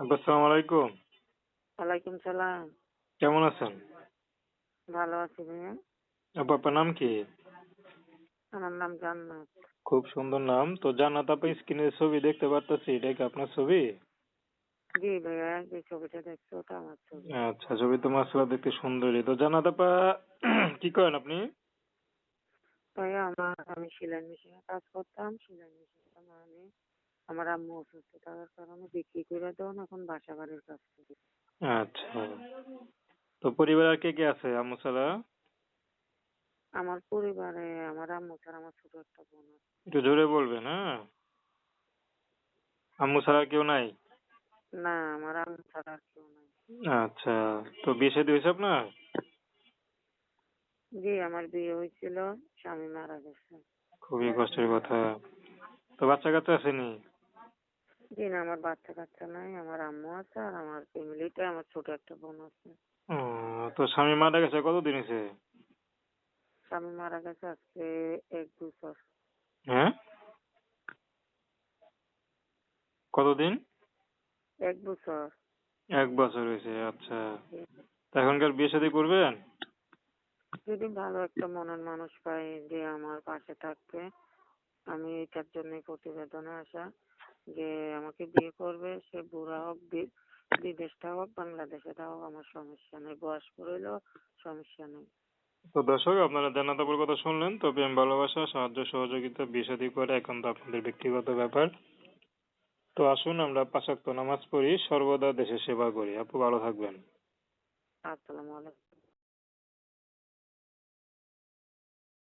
আসসালামু আলাইকুম। ওয়ালাইকুম সালাম। কেমন আছেন? ভালো আছি ভাইয়া আপু আপনার নাম কি? আমার নাম জান্নাত। খুব সুন্দর নাম। তো জান্নাত আপু স্ক্রিনের ছবি দেখতে পারতেছি এটা কি আপনার ছবি? জি ভাইয়া যে ছবিটা দেখছ ওটা আমার ছবি। আচ্ছা ছবি তো মাসাল্লাহ দেখতে সুন্দরই। তো জান্নাত আপা কি করেন আপনি? ভাইয়া আমার আমি সেলাই মেশিনে কাজ করতাম সেলাই মেশিনটা মানে আমার আম্মু অসুস্থ থাকার কারণে বিক্রি করে দেওয়া এখন বাসা বাড়ির কাজ করি। আচ্ছা। তো পরিবার আর কে কে আছে আম্মু ছাড়া? আমার পরিবারে আমার আম্মু ছাড়া আমার ছোট একটা বোন আছে। একটু জোরে বলবেন হ্যাঁ? আম্মু ছাড়া কেউ নাই? না আমার আম্মু ছাড়া আর কেউ নাই। আচ্ছা তো বিয়ে শাদী হয়েছে আপনার? জি আমার বিয়ে হয়েছিল স্বামী মারা গেছে। খুবই কষ্টের কথা। তো বাচ্চা কাচ্চা আসেনি জি না আমার বাচ্চা কাচ্চা নাই আমার আম্মু আছে আর আমার ফ্যামিলিতে আমার ছোট একটা বোন আছে। তো স্বামী মারা গেছে কতদিন হয়েছে? স্বামী মারা গেছে আজকে এক বছর। হ্যাঁ? কতদিন? এক বছর। এক বছর হয়েছে আচ্ছা। তো এখনকার বিয়ে শাদী করবেন? যদি ভালো একটা মনের মানুষ পাই যে আমার পাশে থাকবে আমি এটার জন্য প্রতিবেদনে আসা। যে আমাকে বিয়ে করবে সে বুড়া হোক বিদেশটা হোক বাংলাদেশে হোক আমার সমস্যা নেই। বয়স পড়লেও সমস্যা নেই। তো দর্শক আপনারা জান্নাতাপুর কথা শুনলেন। তো প্রেম ভালোবাসা সাহায্য সহযোগিতা বিয়ে শাদী করে এখন তো আপনাদের ব্যক্তিগত ব্যাপার। তো আসুন আমরা পাঁচাক্ত নামাজ পড়ি। সর্বদা দেশের সেবা করি। আপু ভালো থাকবেন। আসসালামু আলাইকুম।